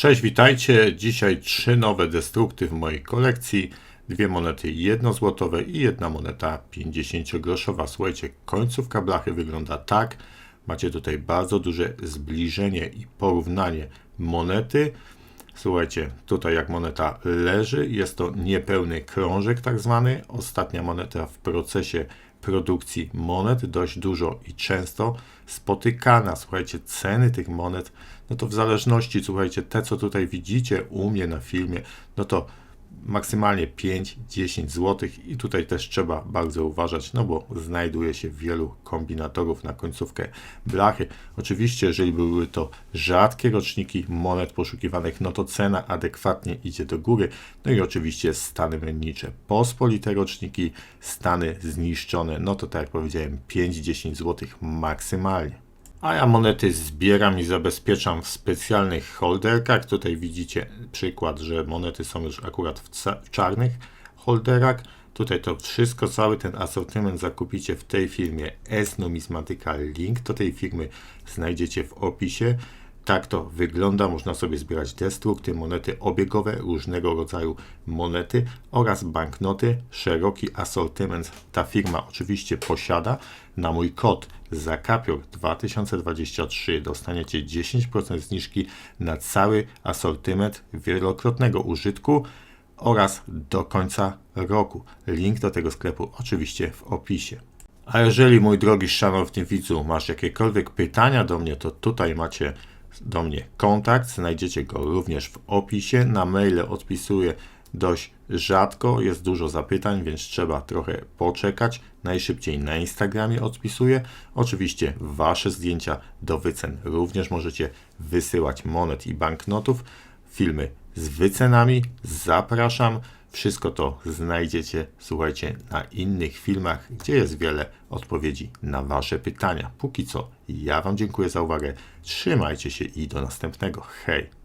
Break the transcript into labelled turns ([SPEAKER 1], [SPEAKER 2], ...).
[SPEAKER 1] Cześć, witajcie. Dzisiaj trzy nowe destrukty w mojej kolekcji. Dwie monety 1 złotowe i jedna moneta 50 groszowa. Słuchajcie, końcówka blachy wygląda tak. Macie tutaj bardzo duże zbliżenie i porównanie monety. Słuchajcie, tutaj jak moneta leży, jest to niepełny krążek tak zwany. Ostatnia moneta w procesie produkcji monet, dość dużo i często spotykana. Słuchajcie, ceny tych monet, no to w zależności, słuchajcie, te co tutaj widzicie u mnie na filmie, no to maksymalnie 5-10 zł i tutaj też trzeba bardzo uważać, no bo znajduje się wielu kombinatorów na końcówkę blachy. Oczywiście, jeżeli były to rzadkie roczniki monet poszukiwanych, no to cena adekwatnie idzie do góry. No i oczywiście stany mennicze. Pospolite roczniki, stany zniszczone, no to tak jak powiedziałem, 5-10 zł maksymalnie. A ja monety zbieram i zabezpieczam w specjalnych holderkach. Tutaj widzicie przykład, że monety są już akurat w, w czarnych holderach. Tutaj to wszystko, cały ten asortyment zakupicie w tej firmie S Numismatica. Link do tej firmy znajdziecie w opisie. Tak to wygląda. Można sobie zbierać destrukty, monety obiegowe, różnego rodzaju monety oraz banknoty. Szeroki asortyment ta firma oczywiście posiada. Na mój kod Zakapior 2023 dostaniecie 10% zniżki na cały asortyment wielokrotnego użytku oraz do końca roku. Link do tego sklepu oczywiście w opisie. A jeżeli mój drogi szanowny widzu masz jakiekolwiek pytania do mnie, to tutaj macie do mnie kontakt, znajdziecie go również w opisie. Na maile odpisuję dość rzadko, jest dużo zapytań, więc trzeba trochę poczekać. Najszybciej na Instagramie odpisuję. Oczywiście Wasze zdjęcia do wycen również możecie wysyłać monet i banknotów. Filmy z wycenami zapraszam. Wszystko to znajdziecie, słuchajcie, na innych filmach, gdzie jest wiele odpowiedzi na Wasze pytania. Póki co, ja Wam dziękuję za uwagę. Trzymajcie się i do następnego. Hej!